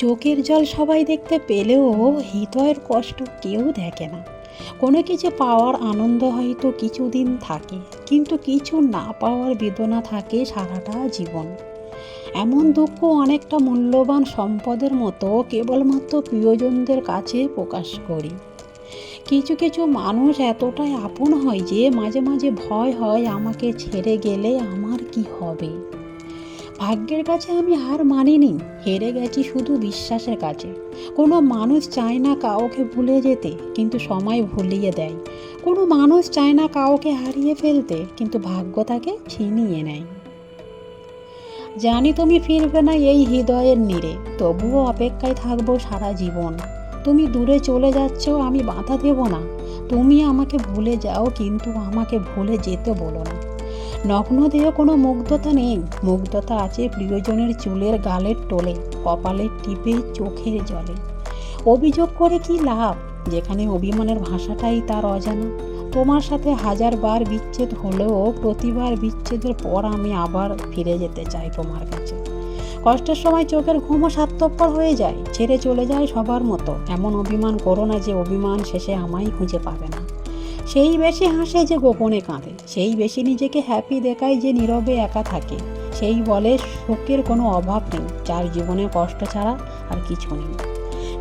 চোখের জল সবাই দেখতে পেলেও হৃদয়ের কষ্ট কেউ দেখে না। কোনো কিছু পাওয়ার আনন্দ হয়তো কিছুদিন থাকে, কিন্তু কিছু না পাওয়ার বেদনা থাকে সারাটা জীবন। এমন দুঃখ অনেকটা মূল্যবান সম্পদের মতো কেবলমাত্র প্রিয়জনদের কাছে প্রকাশ করি। কিছু কিছু মানুষ এতটাই আপন হয় যে মাঝে মাঝে ভয় হয় আমাকে ছেড়ে গেলে আমার কি হবে? ভাগ্যের কাছে আমি হার মানিনি, হেরে গেছি শুধু বিশ্বাসের কাছে। কোনো মানুষ চায় না কাউকে ভুলে যেতে, কিন্তু সময় ভুলিয়ে দেয়। কোনো মানুষ চায় না কাউকে হারিয়ে ফেলতে, কিন্তু ভাগ্য তাকে ছিনিয়ে নেয়। জানি তুমি ফিরবে না এই হৃদয়ের নীড়ে তবুও অপেক্ষায় থাকব সারা জীবন। তুমি দূরে চলে যাচ্ছ, আমি বাধা দেব না। তুমি আমাকে ভুলে যাও, কিন্তু আমাকে ভুলে যেতে বলো না। নগ্ন দেহে কোনো মুগ্ধতা নেই। মুগ্ধতা আছে প্রিয়জনের চুলের গালের টোলে কপালের টিপে চোখের জলে। অভিযোগ করে কি লাভ? যেখানে অভিমানের ভাষাটাই তার অজানা। তোমার সাথে হাজার বার বিচ্ছেদ হলেও প্রতিবার বিচ্ছেদের পর আমি আবার ফিরে যেতে চাই তোমার কাছে। কষ্টের সময় চোখের ঘুমও স্বার্থপর হয়ে যায়, ছেড়ে চলে যায় সবার মতো। এমন অভিমান করো না যে অভিমান শেষে আমায় খুঁজে পাবে না। সেই বেশি হাসে যে গোপনে কাঁদে, সেই বেশি নিজেকে হ্যাপি দেখায় যে নীরবে একা থাকে। সেই বলে, সুখের কোনো অভাব নেই, যার জীবনে কষ্ট ছাড়া আর কিছু নেই।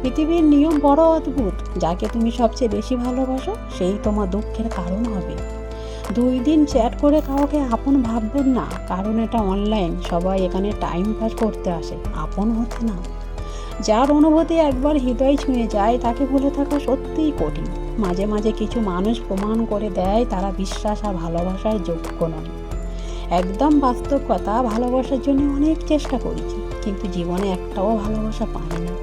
পৃথিবীর নিয়ম বড় অদ্ভুত, যাকে তুমি সবচেয়ে বেশি ভালোবাসো, সেই তোমার দুঃখের কারণ হবে। দুই দিন চ্যাট করে কাউকে আপন ভাববেন না, কারণ এটা অনলাইন সবাই এখানে টাইম পাস করতে আসে, আপন হতে না। যার অনুভূতি একবার হৃদয় ছুঁয়ে যায়, তাকে ভুলে থাকা সত্যিই কঠিন। মাঝে মাঝে কিছু মানুষ প্রমাণ করে দেয়, তারা বিশ্বাস আর ভালোবাসার যোগ্য নয় একদম বাস্তব কথা ভালোবাসার জন্য অনেক চেষ্টা করেছি, কিন্তু জীবনে একটাও ভালোবাসা পাই না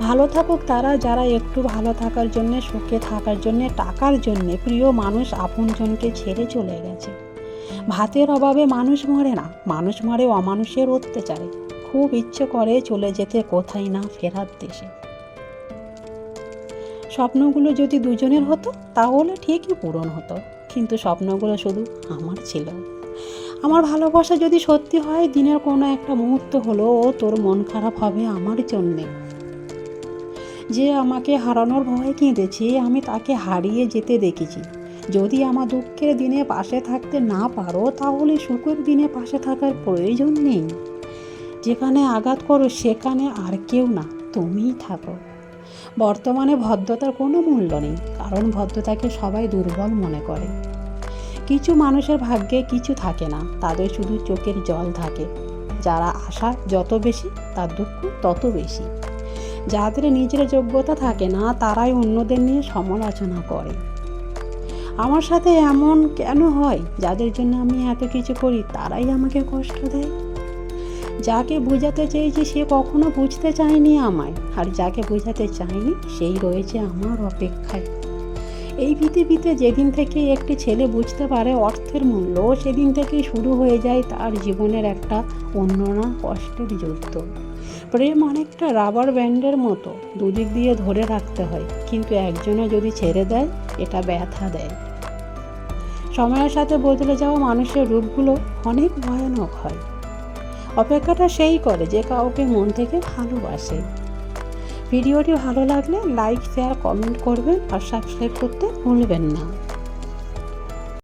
ভালো থাকুক তারা, যারা একটু ভালো থাকার জন্যে, সুখে থাকার জন্যে, টাকার জন্যে প্রিয় মানুষ আপনজনকে ছেড়ে চলে গেছে। ভাতের অভাবে মানুষ মরে না, মানুষ মরে অমানুষের অত্যাচারে। খুব ইচ্ছে করে চলে যেতে কোথায় না ফেরার দেশে। স্বপ্নগুলো যদি দুজনের হতো, তাহলে ঠিকই পূরণ হতো। কিন্তু স্বপ্নগুলো শুধু আমার ছিল। আমার ভালোবাসা যদি সত্যি হয়, দিনের কোনো একটা মুহূর্ত হলেও তোর মন খারাপ হবে আমার জন্যে। যে আমাকে হারানোর ভয়ে কেঁদেছে, আমি তাকে হারিয়ে যেতে দেখেছি। যদি আমার দুঃখের দিনে পাশে থাকতে না পারো, তাহলে সুখের দিনে পাশে থাকার প্রয়োজন নেই। যেখানে আঘাত করো, সেখানে আর কেউ না, তুমিই থাকো। বর্তমানে ভদ্রতার কোনো মূল্য নেই, কারণ ভদ্রতাকে সবাই দুর্বল মনে করে। কিছু মানুষের ভাগ্যে কিছু থাকে না, তাদের শুধু চোখের জল থাকে। যারা আশা যত বেশি, তার দুঃখ তত বেশি। যাদের নিজের যোগ্যতা থাকে না, তারাই অন্যদের নিয়ে সমালোচনা করে। আমার সাথে এমন কেন হয়? যাদের জন্য আমি এত কিছু করি, তারাই আমাকে কষ্ট দেয়। যাকে বোঝাতে চেয়েছি সে কখনো বুঝতে চায়নি আমায়। আর যাকে বোঝাতে চাইনি সেই রয়েছে আমার অপেক্ষায়। এই পৃথিবীতে যেদিন থেকে একটি ছেলে বুঝতে পারে অর্থের মূল্য, সেদিন থেকেই শুরু হয়ে যায় তার জীবনের একটা অন্যনা কষ্টের যুদ্ধ। প্রেম অনেকটা রাবার ব্যান্ডের মতো, দুদিক দিয়ে ধরে রাখতে হয়, কিন্তু একজনে যদি ছেড়ে দেয়, এটা ব্যথা দেয়। সময়ের সাথে বদলে যাওয়া মানুষের রূপগুলো অনেক ভয়ানক হয়। অপেক্ষাটা সেই করে যে কাউকে মন থেকে ভালোবাসে। ভিডিওটি ভালো লাগলে লাইক শেয়ার কমেন্ট করবেন আর সাবস্ক্রাইব করতে ভুলবেন না।